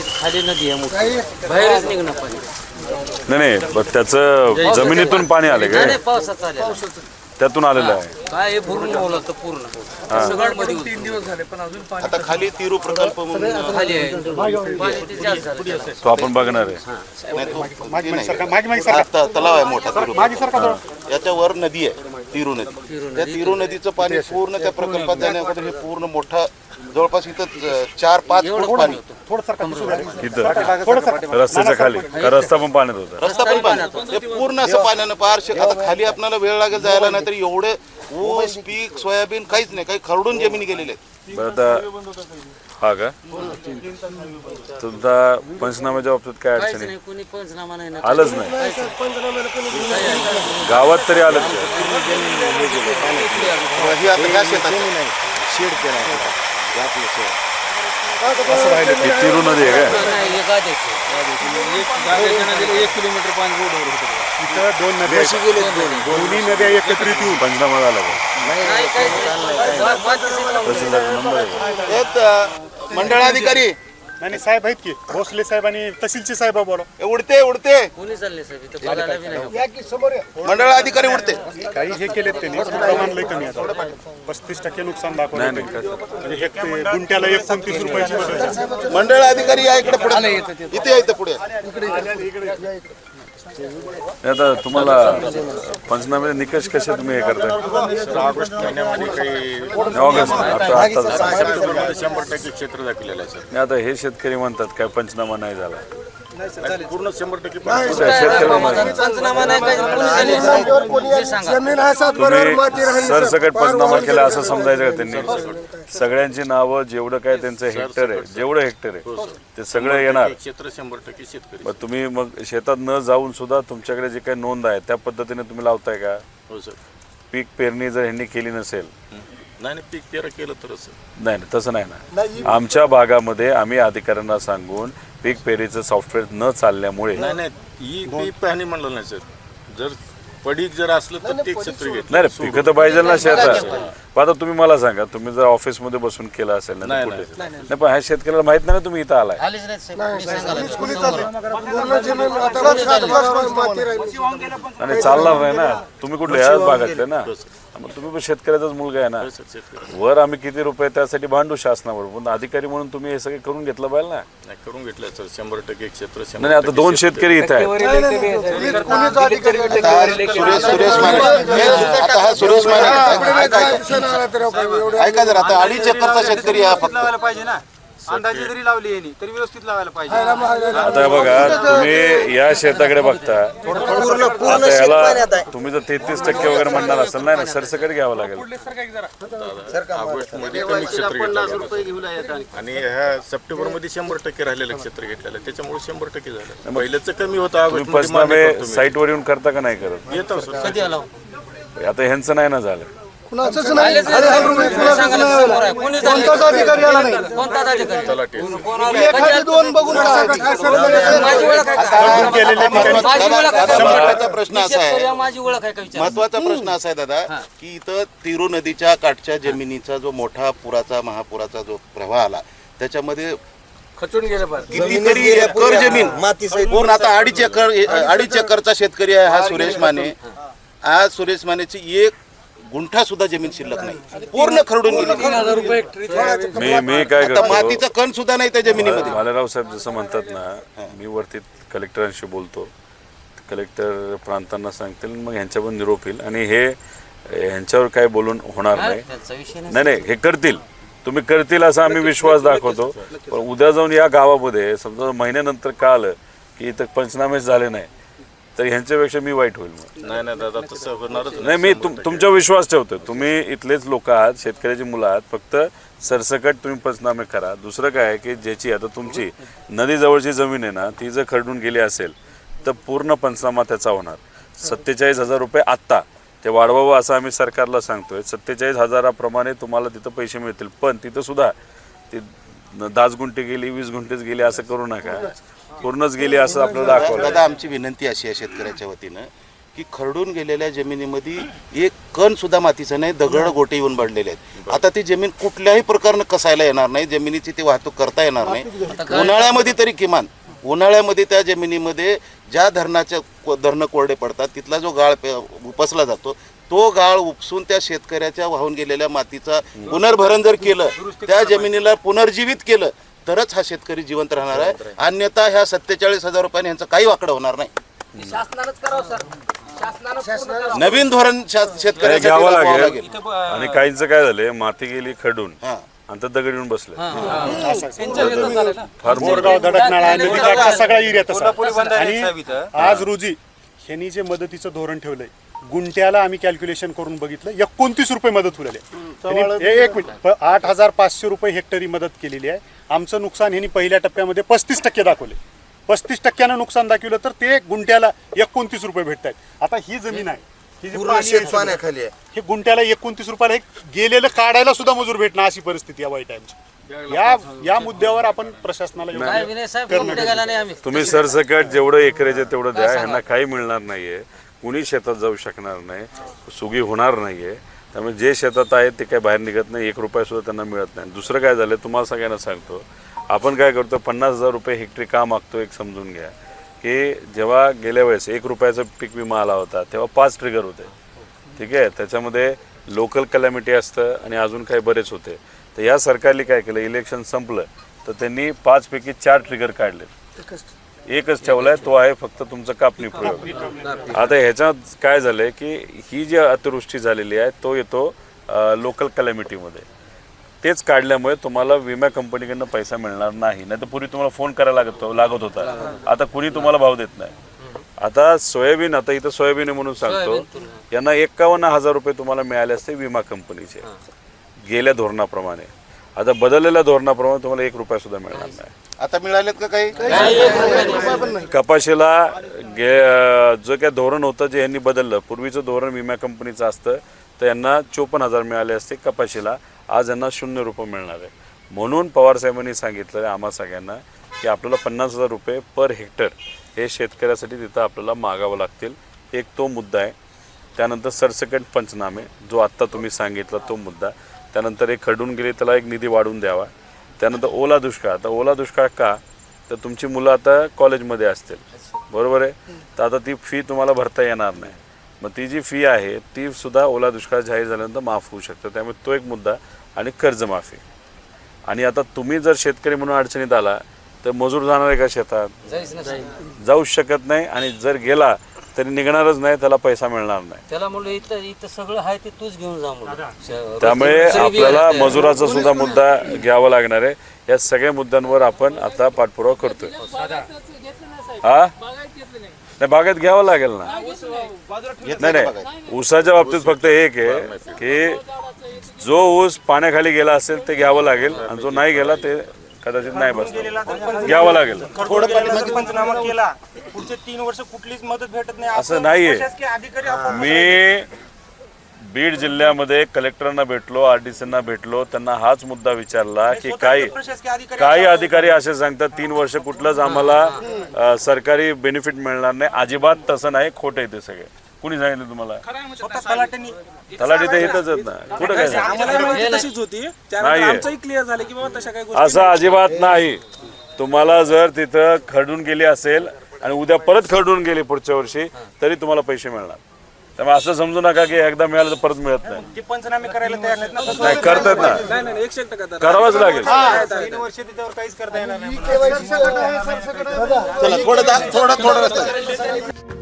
तिथं खाली नदी आहे मोठी. बाहेरच निघणं पाणी. नाही नाही पण त्याचं जमिनीतून पाणी आले नाही काय? नाही, पावसाचं आलेलं त्यातून आलेलं आहे. काय हे भरून ओलं होतं पूर्ण. सगळं मध्ये तीन दिवस आता खाली तिरू प्रकल्प म्हणून खाली आहे. पाणी ते जास्त झालं. त्याला. तो आपण बघणार आहे. नाही, तो ते नाही. त- तलाव आहे मोठा तिरू याच्यावर नदी आहे तिरू नदी त्या तिरू नदीचं पाणी पूर्ण त्या प्रकल्पात जाण्याकडे हे पूर्ण मोठा जवळपास इथं चार पाच फूट पाणी इथं रस्त्याच्या खाली. का रस्ता पण पाण्यात होता. रस्ता पण पाणी ते पूर्ण असं पाण्यानं पार शे- आता खाली आपल्याला वेळ लागेल जायला नाही तरी एवढे ऊस पीक सोयाबीन काहीच नाही. काही खरडून जमिनी गेलेले आहेत. बरं आता हा का? तुमचा पंचनाम्याच्या बाबतीत काय काहीच अडचणी नाही कोणी पंचनामा नाही ना. आलंच नाही. गावात तरी आलं ही आता ह्या शेतात? ही तिरू नदी आहे हे गाद्याचे इथं दोन नद्या आहेत. दोन्ही? नद्या एकत्रित येऊन पंचनामा झाला का नंबर आहे. का? अ, मंडळाधिकारी. आणि साहेब आहेत की? भोसले साहेब आणि तहसीलचे साहेब बोला. हे उडते उडते. कोणी चालले साहेब? इथं बघायला बी नाही मंडळाधिकारी उडते. काही हे केलेत त्यांनी. प्रमाण लय कमी आता. पस्तीस टक्के नुकसान दाखवलं नाही नाही म्हणजे गुंट्याला एकोणतीस रुपयाची. मंडळ अधिकारी या इकडे पुढे. इथे या इथं पुढे. नाही, आता तुम्हाला पंचनामे निकष कसे तुम्ही हे करताय? ऑगस्ट महिन्यामध्ये काही ऑगस्ट नाही, आता आता सप्टेंबरमध्ये शंभर टक्के क्षेत्र दाखवलेलं आहे नाही, आता हे शेतकरी म्हणतात काय पंचनामा नाही झाला. सर पूर्ण शंभर टक्के. पंचनामा नाही हे सरसकट पंचनामा केला असं समजायचं का त्यांनी? सगळ्यांची नावं जेवढं काय त्यांचं हेक्टर आहे जेवढं हेक्टर आहे ते सगळं येणार. क्षेत्र शंभर टक्के शेतकरी. मग तुम्ही मग शेतात न जाऊन सुद्धा तुमच्याकडे जे काही नोंद आहे त्या पद्धतीने तुम्ही लावताय का? हो सर. पीक पेरणी जर ह्यांनी केली नसेल. नाही नाही पीक पेरा केलं तरच सर. नाही नाही तसं नाही ना. आमच्या भागामध्ये आम्ही अधिकाऱ्यांना सांगून पीक पेरीचं सॉफ्टवेअर न चालल्यामुळे नाही नाही ही पीक पाहणी म्हणलं नाही सर. जर पडीक जर असलं तर ते क्षेत्र घेतलं. नाही रे पिकं तर पाहिजे ना शेतात. पण आता तुम्ही मला सांगा तुम्ही जर ऑफिसमध्ये बसून केलं असेल ना तर कुठे? नाही. पण ह्या शेतकऱ्याला माहीत नाही ना तुम्ही इथं आलाय. आलेच नाहीत साहेब. कोणी सांगायला आणि चालणार नाही ना. तुम्ही कुठले? ह्याच भागातले ना. मग तुम्ही पण शेतकऱ्याचाच मुलगा आहे ना. वर आम्ही किती रुपये त्यासाठी भांडू शासनावर. पण अधिकारी म्हणून तुम्ही हे सगळे करून घेतलं पाहिजे ना. नाही करून घेतलं सर. शंभर टक्के क्षेत्र नाही नाही, आता दोन शेतकरी. इथं आहेत. सुरेश सुरेश माने हे- आता हा सुरेश माने ऐका जर आता अडीच एकरचा शेतकरी हा फक्त. पाहिजे ना अंदाजे जरी लावली यांनी तरी व्यवस्थित लावायला पाहिजे. आता बघा तुम्ही या शेताकडे बघता. आता याला तुम्ही जर तेहतीस टक्के वगैरे म्हणणार असाल. नाही ना सरसकट घ्यावं लागेल. ऑगस्टमध्ये कमी क्षेत्र घेतलं आणि ह्या सप्टेंबरमध्ये शंभर टक्के राहिलेलं क्षेत्र घेतलेलं आहे. त्याच्यामुळे शंभर टक्के झालं. पहिल्याच कमी होतं ऑगस्ट तुम्ही साईटवर येऊन करता का नाही करत? येतो सर. कधी आला आता ह्यांचं नाही ना झालं. नाही? कोणताच अधिकारी? माझी ओळख आहे का? माझी ओळख आहे का? महत्त्वाचा प्रश्न असा आहे, आहे माझी ओळख आहे का विचार? महत्त्वाचा प्रश्न असा आहे दादा की इथं तिरू नदीच्या काठच्या जमिनीचा जो मोठा पुराचा महापुराचा जो प्रवाह आला त्याच्यामध्ये खचून गेलं बरं कितीतरी एकर जमीन. पूर्ण आता अडीच एकर अडीच एकरचा शेतकरी आहे हा सुरेश माने. आज सुरेश मानेची एक गुंठा सुद्धा जमीन शिल्लक नाही. पूर्ण खरडून गेली. मी मी काय आता करतो? मातीचा कण सुद्धा नाही त्या जमिनीमध्ये. भालेराव साहेब जसं म्हणतात ना मी वरती कलेक्टरांशी बोलतो. कलेक्टर प्रांतांना सांगतील मग ह्यांच्या पण निरोप येईल. आणि हे ह्यांच्यावर काय बोलून होणार नाही. नाही नाही नाही हे करतील. तुम्ही करतील असा आम्ही विश्वास दाखवतो. पण उद्या जाऊन या गावामध्ये समजा महिन्यानंतर कळालं की इथं पंचनामेच झाले नाही. तर ह्यांच्यापेक्षा मी वाईट होईल मग नाही नाही दादा तसं होणारच नाही. मी तुम तुमच्या विश्वास ठेवतो तुम्ही इथलेच लोक आहात शेतकऱ्याची मुलं आहात फक्त सरसकट तुम्ही पंचनामे करा. दुसरं काय आहे की ज्याची आता तुमची नदीजवळची जमीन आहे ना ती जर खरडून गेली असेल तर पूर्ण पंचनामा त्याचा होणार. सत्तेचाळीस हजार रुपये आत्ता. ते वाढवावं असं आम्ही सरकारला सांगतोय. सत्तेचाळीस हजाराप्रमाणे तुम्हाला तिथं पैसे मिळतील. पण तिथं सुद्धा ती दहाच गुंठे गेली वीस गुंठेच गेली असं करू नका. पूर्णच गेली असं आपल्याला दाखवलं दादा आमची विनंती अशी आहे शेतकऱ्याच्या वतीनं की खरडून गेलेल्या जमिनीमध्ये एक कण सुद्धा मातीचं नाही दगड गोटे येऊन पडलेले आहेत. आता ती जमीन कुठल्याही प्रकारनं कसायला येणार नाही जमिनीची ती वाहतूक करता येणार नाही. उन्हाळ्यामध्ये तरी किमान उन्हाळ्यामध्ये त्या जमिनीमध्ये ज्या धरणाच्या धरणं कोरडे पडतात तिथला जो गाळ उपसला जातो तो गाळ उपसून त्या शेतकऱ्याच्या वाहून गेलेल्या मातीचा पुनर्भरण जर केलं त्या जमिनीला पुनर्जीवित केलं तरच हा शेतकरी जिवंत राहणार आहे. अन्यथा ह्या सत्तेचाळीस हजार रुपयांनी ह्यांचं काही वाकडं होणार नाही. शासनानंच करावं सर. शासनानं पूर्ण करावं. नवीन धोरण शा- शेतकऱ्यासाठी घ्यावं राबवावं लागेल. आणि काहींचं काय झालंय माती गेली खडून हा. आणि तर दगड येऊन बसले. फार मोरगाव दडकनाळा नदीकाठचा सगळा एरिया तसा. आणि. आज रोजी ह्यांनी जे मदतीचं धोरण ठेवलंय गुंट्याला आम्ही कॅल्क्युलेशन करून बघितलं एकोणतीस रुपये मदत ए- एक मिनिट. आठ हजार पाचशे रुपये हेक्टरी मदत केलेली आहे. आमचं नुकसान ह्यांनी पहिल्या टप्प्यामध्ये पस्तीस टक्के दाखवले. पस्तीस टक्क्यानं नुकसान दाखवलं तर ते गुंट्याला एकोणतीस रुपये भेटत आहेत आता ही जमीन आहे. ही जी पूर्ण पाणी शेत आहे सगळं, पाण्याखाली आहे. हे गुंट्याला एकोणतीस रुपयाला एक गेलेलं काढायला सुद्धा मजूर भेटणार अशी परिस्थिती आहे वाईट टाइमची या या मुद्द्यावर आपण प्रशासनाला योग्य- काय विनय साहेब कुठे गेला नाही आम्ही? तुम्ही सरसकट जेवढं एकरेचे तेवढं द्या. ह्यांना काही मिळणार नाहीये. कुणी शेतात जाऊ शकणार नाही. सुगी होणार नाहीये. त्यामुळे जे शेतात आहेत ते काही बाहेर निघत नाही. एक रुपयासुद्धा त्यांना मिळत नाही. दुसरं काय झालं तुम्हाला सगळ्यांना सांगतो आपण काय करतो पन्नास हजार रुपये हेक्टरी का मागतो एक समजून घ्या. की जेव्हा गेल्या वेळेस एक रुपयाचा पीक विमा आला होता तेव्हा पाच ट्रिगर होते. ठीक आहे? त्याच्यामध्ये लोकल कलॅमिटी असतं आणि अजून काही बरेच होते. तर या सरकारने काय केलं इलेक्शन संपलं तर त्यांनी पाचपैकी चार ट्रिगर काढले एकच ठेवलाय तो आहे फक्त तुमचा कापणी प्रयोग. आता ह्याच्यात काय झालंय की ही जी अतिवृष्टी झालेली आहे तो येतो लोकल कलॅमिटीमध्ये तेच काढल्यामुळे तुम्हाला विमा कंपनीकडनं पैसा मिळणार नाही. नाही तर पूर्वी तुम्हाला फोन करायला लागत लागत होता. आता कुणी तुम्हाला भाव देत नाही. आता सोयाबीन आता इथं सोयाबीन आहे म्हणून सांगतो. यांना एकावन्न हजार रुपये तुम्हाला मिळाले असते विमा कंपनीचे. गेल्या धोरणाप्रमाणे. आता बदललेल्या धोरणाप्रमाणे तुम्हाला एक रुपया सुद्धा मिळणार नाही. आता मिळालेत का काही? कपाशीला गे जो काय धोरण होतं जे यांनी बदललं पूर्वीचं धोरण विमा कंपनीचं असतं तर यांना चोपन्न हजार मिळाले असते कपाशीला. आज यांना शून्य रुपये मिळणार आहे. म्हणून पवार साहेबांनी सांगितलं आम्हा सगळ्यांना की आपल्याला पन्नास हजार रुपये पर हेक्टर हे शेतकऱ्यासाठी तिथं आपल्याला मागावं लागतील. एक तो मुद्दा आहे. त्यानंतर सरसकट पंचनामे जो आत्ता तुम्ही सांगितला तो मुद्दा. त्यानंतर एक खडून गेले त्याला एक निधी वाढवून द्यावा. त्यानंतर ओला दुष्काळ. आता ओला दुष्काळ का? तर तुमची मुलं आता कॉलेजमध्ये असतील. बरोबर आहे? तर आता ती फी तुम्हाला भरता येणार नाही. मग ती जी फी आहे ती सुद्धा ओला दुष्काळ जाहीर झाल्यानंतर माफ होऊ शकतं. त्यामुळे तो एक मुद्दा आणि कर्जमाफी. आणि आता तुम्ही जर शेतकरी म्हणून अडचणीत आला तर मजूर जाणार आहे का शेतात? जाऊच शकत नाही. आणि जर गेला तरी निघणारच नाही त्याला पैसा मिळणार नाही. त्याला म्हणलं इथं इथं सगळं आहे ते तूच घेऊन जा म्हणलं. त्यामुळे आपल्याला. मजुराचा सुद्धा मुद्दा घ्यावा लागणार आहे. या सगळ्या मुद्द्यांवर आपण आता पाठपुरावा करतोय. हा? नाही बागेत घ्यावं लागेल ना. नाही. नाही ऊसाच्या बाबतीत फक्त एक आहे की जो ऊस पाण्याखाली गेला असेल ते घ्यावं लागेल आणि जो नाही गेला ते कदाचित नाही बसणार. घ्यावं लागेल. पंचनामा केला. पुढचे तीन वर्ष कुठलीच मदत भेटत नाही. असं नाहीये. मी बीड जिल्ह्यामध्ये कलेक्टरांना भेटलो आर डी सीना भेटलो. त्यांना हाच मुद्दा विचारला की काही काही अधिकारी असे सांगतात तीन वर्ष कुठलंच आम्हाला सरकारी बेनिफिट मिळणार नाही. अजिबात तसं नाही. खोटं आहे ते सगळे. कुणी सांगितलं तुम्हाला? तलाट्यांनी तलाठी आहेत ना. कुठं काय सांगितलं? आम्हाला माहिती तशीच होती. त्यानंतर नाहीये. आमचंही क्लिअर झालं की बाबा तशा काही गोष्टी असं अजिबात नाही. तुम्हाला जर तिथं खरडून गेली असेल आणि उद्या परत खरडून गेली पुढच्या वर्षी तरी तुम्हाला पैसे मिळणार. त्यामुळे असं समजू नका की एकदा मिळालं तर परत मिळत नाही. ते पंचनामे करायला तयार नाहीत ना नाही करतात ना. नाही नाही एकशे एक टक्का दर. करावंच लागेल. तीन वर्ष त्याच्यावर काहीच करता येणार नाही. चला थोडं दा- थोडं थोडं रस्ता